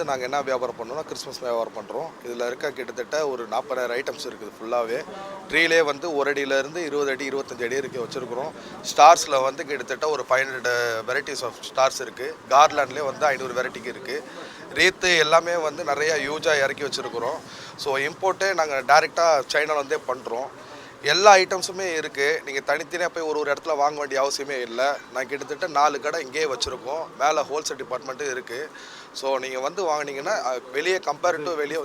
வந்து நாங்கள் என்ன வியாபாரம் பண்ணோம்னா கிறிஸ்மஸ் வியாபாரம் பண்ணுறோம் இதில் இருக்க கிட்டத்தட்ட ஒரு நாற்பதாயிரம் ஐட்டம்ஸ் இருக்குது ஃபுல்லாகவே ட்ரீலே வந்து ஒரு அடியிலேருந்து இருபது அடி இருபத்தஞ்சு அடி வரைக்கும் வச்சுருக்குறோம். ஸ்டார்ஸில் வந்து கிட்டத்தட்ட ஒரு five hundred varieties of stars இருக்குது கார்லாண்ட்லேயே வந்து ஐநூறு வெரைட்டிக்கு இருக்குது ரீத்து எல்லாமே வந்து நிறையா யூஜாக இறக்கி வச்சுருக்குறோம். ஸோ இம்போர்ட்டே நாங்கள் டேரெக்டாக சைனாலேருந்தே பண்ணுறோம் எல்லா ஐட்டம்ஸுமே இருக்குது நீங்கள் தனித்தனியாக போய் ஒரு ஒரு இடத்துல வாங்க வேண்டிய அவசியமே இல்லை. நான் கிட்டத்தட்ட நாலு கடை இங்கேயே வச்சுருக்கோம். மேலே ஹோல்சேல் டிபார்ட்மெண்ட்டும் இருக்குது ஸோ நீங்கள் வந்து வாங்குனீங்கன்னா வெளியே கம்பேர் டு வெளியே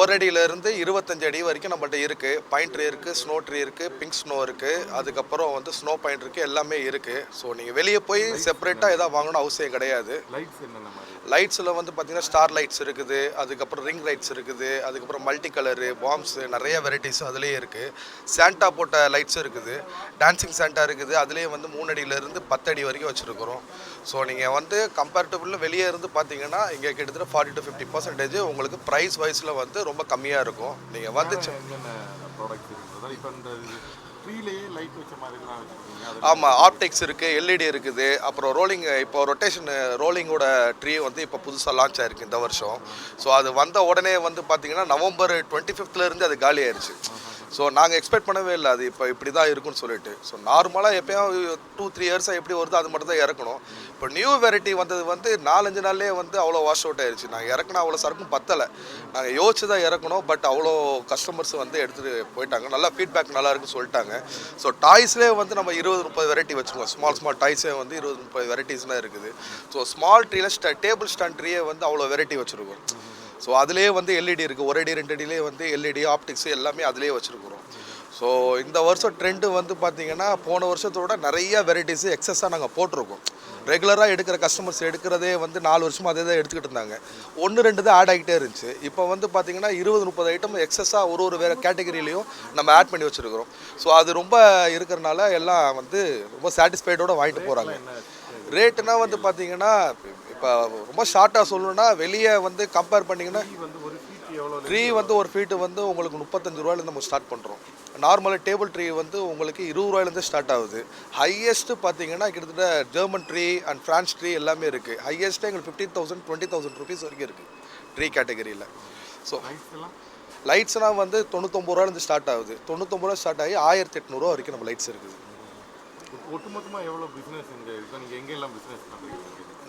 ஒரு அடியிலேருந்து இருபத்தஞ்சு அடி வரைக்கும் நம்மள்ட்ட இருக்குது பைன் ட்ரீ இருக்குது ஸ்னோ ட்ரீ இருக்குது பிங்க் ஸ்னோ இருக்குது அதுக்கப்புறம் வந்து ஸ்னோ பைன் இருக்குது எல்லாமே இருக்குது ஸோ நீங்கள் வெளியே போய் செப்பரேட்டாக எதாவது வாங்கணும் அவசியம் கிடையாது. லைட்ஸில் வந்து பார்த்தீங்கன்னா ஸ்டார் லைட்ஸ் இருக்குது. அதுக்கப்புறம் ரிங் லைட்ஸ் இருக்குது. அதுக்கப்புறம் மல்டி கலரு பாம்ஸு நிறைய வெரைட்டிஸும் அதுலேயே இருக்குது சாண்டா போட்ட லைட்ஸும் இருக்குது. டான்சிங் சாண்டா இருக்குது. அதுலேயே வந்து மூணடியிலேருந்து பத்தடி பத்து அடி வரைக்கும் வச்சுருக்குறோம். ஸோ நீங்கள் வந்து கம்பேர்டபுளில் வெளியே இருந்து பார்த்தீங்கன்னா இங்கே கிட்டத்தட்ட ஃபார்ட்டி டு ஃபிஃப்டி பர்சன்டேஜ் உங்களுக்கு ப்ரைஸ் வைஸில் வந்து ரொம்ப கம்மியாக இருக்கும். நீங்கள் வந்து ப்ராடக்ட் இப்போ இந்த ட்ரீலேயே லைட் வச்ச மாதிரிலாம் வச்சுருக்கீங்க. ஆமாம் ஆப்டிக்ஸ் இருக்குது எல்இடி இருக்குது அப்புறம் ரோலிங் இப்போ ரொட்டேஷன் ரோலிங்கோட ட்ரீ வந்து இப்போ புதுசாக லான்ச் ஆயிருக்கு இந்த வருஷம். ஸோ அது வந்த உடனே வந்து பார்த்தீங்கன்னா நவம்பர் டுவெண்ட்டி ஃபிஃப்த்லேருந்து அது காலி ஆயிருச்சு. ஸோ நாங்கள் எக்ஸ்பெக்ட் பண்ணவே இல்லை. அது இப்போ இப்படி தான் இருக்கும்னு சொல்லிட்டு. ஸோ நார்மலாக எப்பயும் டூ த்ரீ இயர்ஸாக எப்படி வருதோ அது மட்டும் தான் இறக்கணும். இப்போ நியூ வெரைட்டி வந்தது வந்து நாலஞ்சு நாள்லேயே வந்து அவ்வளோ வாஷ் அவுட் ஆயிடுச்சு நாங்கள் இறக்குனா அவ்வளோ சரக்கும் பத்தலை. நாங்கள் யோசிச்சு தான் இறக்கணும். பட் அவ்வளோ கஸ்டமர்ஸ் வந்து எடுத்துகிட்டு போயிட்டாங்க. நல்லா ஃபீட்பேக் நல்லா இருக்குன்னு சொல்லிட்டாங்க. ஸோ டாய்ஸ்லேயே வந்து நம்ம இருபது முப்பது வெரைட்டி வச்சுக்கோம் ஸ்மால் ஸ்மால் டாய்ஸே வந்து இருபது முப்பது வெரைட்டிஸ்லாம் இருக்குது. ஸோ ஸ்மால் ட்ரீல ஸ்ட டேபிள் ஸ்டாண்ட் ட்ரீயே வந்து அவ்வளோ வெரைட்டி வச்சுருக்கோம். ஸோ அதுலேயே வந்து எல்இடி இருக்குது ஒரு அடி ரெண்டு அடியிலே வந்து எல்இடி ஆப்டிக்ஸ் எல்லாமே அதுலேயே வச்சுருக்குறோம். ஸோ இந்த வருஷம் ட்ரெண்டு வந்து பார்த்தீங்கன்னா போன வருஷத்தோட நிறைய வெரைட்டிஸ் எக்ஸஸாக நாங்கள் போட்டிருக்கோம். ரெகுலராக எடுக்கிற கஸ்டமர்ஸ் எடுக்கிறதே வந்து நாலு வருஷமா அதே தான் எடுத்துக்கிட்டு இருந்தாங்க. ஒன்று ரெண்டு தான் ஆட் ஆகிட்டே இருந்துச்சு. இப்போ வந்து பார்த்தீங்கன்னா இருபது முப்பது ஐட்டம் எக்ஸஸாக ஒரு ஒரு வேறு கேட்டகரியிலையும் நம்ம ஆட் பண்ணி வச்சுருக்கிறோம். ஸோ அது ரொம்ப இருக்கிறனால எல்லாம் வந்து ரொம்ப சாட்டிஸ்ஃபைடோட வாங்கிட்டு போகிறாங்க ரேட்டுனா வந்து பார்த்தீங்கன்னா இப்போ ரொம்ப ஷார்ட்டாக சொல்லணும்னா வெளியே வந்து கம்பேர் பண்ணிங்கன்னா ட்ரீ வந்து ஒரு ஃபீட்டு வந்து உங்களுக்கு முப்பத்தஞ்சு ரூபாயிலேருந்து நம்ம ஸ்டார்ட் பண்ணுறோம் நார்மலாக டேபிள் ட்ரீ வந்து உங்களுக்கு இருபது ரூபாயிலேருந்து ஸ்டார்ட் ஆகுது. ஹையஸ்ட்டு பார்த்தீங்கன்னா கிட்டத்தட்ட German tree and France tree எல்லாமே இருக்குது ஹையஸ்ட்டு எங்களுக்கு fifteen thousand twenty thousand rupees வரைக்கும் இருக்குது ட்ரீ கேட்டகரியில் ஸோ லைட்ஸ் எல்லாம்? லைட்ஸ்னால் வந்து தொண்ணூத்தொம்பது ரூபாயிலேருந்து ஸ்டார்ட் ஆகுது. தொண்ணூத்தொம்பது ரூபா ஸ்டார்ட் ஆகி ஆயிரத்தி எட்நூறுவா வரைக்கும் நம்ம லைட்ஸ் இருக்குது. ஒட்டுமொத்தமாக எவ்வளோ பிஸ்னஸ் இங்கே? நீங்கள் எங்கெல்லாம் பிஸ்னஸ் பண்ணுறீங்க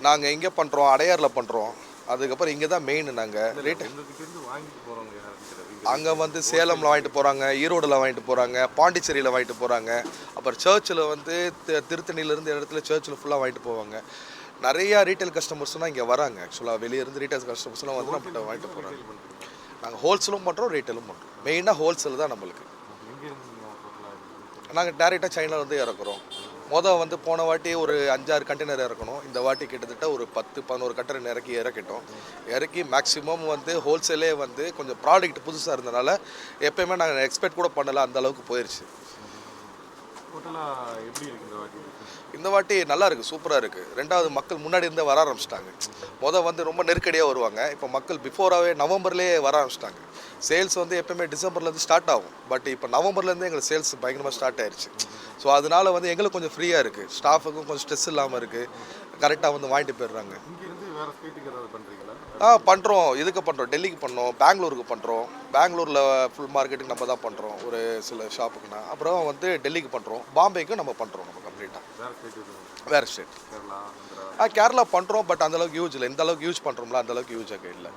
நாங்கள் எங்கே பண்ணுறோம் அடையாரில் பண்ணுறோம் அதுக்கப்புறம் இங்கே தான் மெயின் நாங்கள் ரேட்டு அங்கே வந்து சேலமில் வாங்கிட்டு போகிறாங்க ஈரோடில் வாங்கிட்டு போகிறாங்க பாண்டிச்சேரியில் வாங்கிட்டு போகிறாங்க அப்புறம் சர்ச்சில் வந்து திருத்தணியிலேருந்து இடத்துல சர்ச்சில் ஃபுல்லாக வாங்கிட்டு போவாங்க. நிறையா ரீட்டைல் கஸ்டமர்ஸ்லாம் இங்கே வராங்க. ஆக்சுவலாக வெளியே இருந்து ரீட்டைல் கஸ்டமர்ஸ்லாம் வந்து நம்மகிட்ட வாங்கிட்டு போகிறாங்க நாங்கள் ஹோல்சேலும் பண்ணுறோம் ரீட்டைலும் பண்ணுறோம் மெயினாக ஹோல்சேல் தான் நம்மளுக்கு. நாங்கள் டேரெக்டாக சைனாலேருந்து இறக்குறோம். மொதல் வந்து போன வாட்டி ஒரு அஞ்சாறு கண்டெய்னர் இறக்கணும். இந்த வாட்டி கிட்டத்தட்ட ஒரு பத்து பதினோரு கண்டெய்னர் இறக்கி இறக்கிட்டோம். இறக்கி மேக்ஸிமம் வந்து ஹோல்சேலே வந்து கொஞ்சம் ப்ராடக்ட் புதுசாக இருந்தனால எப்பயுமே நாங்கள் எக்ஸ்பெக்ட் கூட பண்ணல அந்த அளவுக்கு போயிடுச்சு டோட்டலாக எப்படி இருக்கு இந்த வாட்டி? இந்த வாட்டி நல்லா இருக்குது சூப்பராக இருக்குது ரெண்டாவது மக்கள் முன்னாடி இருந்தே வர ஆரம்பிச்சிட்டாங்க. மொதல் வந்து ரொம்ப நெருக்கடியாக வருவாங்க. இப்போ மக்கள் பிஃபோராகவே நவம்பர்லேயே வர ஆரம்பிச்சிட்டாங்க. சேல்ஸ் வந்து எப்பவுமே டிசம்பர்லேருந்து ஸ்டார்ட் ஆகும். பட் இப்போ நவம்பர்லேருந்து எங்களுக்கு சேல்ஸ் பயங்கரமாக ஸ்டார்ட் ஆயிருச்சு. ஸோ அதனால வந்து எங்களுக்கு கொஞ்சம் ஃப்ரீயாக இருக்குது ஸ்டாஃபுக்கும் கொஞ்சம் ஸ்ட்ரெஸ் இல்லாமல் இருக்குது கரெக்டாக வந்து வாங்கிட்டு போயிடுறாங்க. ஆ பண்ணுறோம் இதுக்கு பண்ணுறோம் டெல்லிக்கு பண்ணோம். பெங்களூருக்கு பண்ணுறோம் பெங்களூரில் ஃபுல் மார்க்கெட்டுக்கு நம்ம தான் பண்ணுறோம் ஒரு சில ஷாப்புக்குனா அப்புறம் வந்து டெல்லிக்கு பண்ணுறோம் பாம்பேக்கும் நம்ம பண்ணுறோம் நம்ம கம்ப்ளீட்டாக வேறு ஸ்டேட் ஆ கேரளா பண்ணுறோம் பட் அந்த அளவுக்கு யூஸ் இல்லை. இந்த அளவுக்கு யூஸ் பண்ணுறோம்ல அந்த அளவுக்கு யூஸ் ஆக இல்லை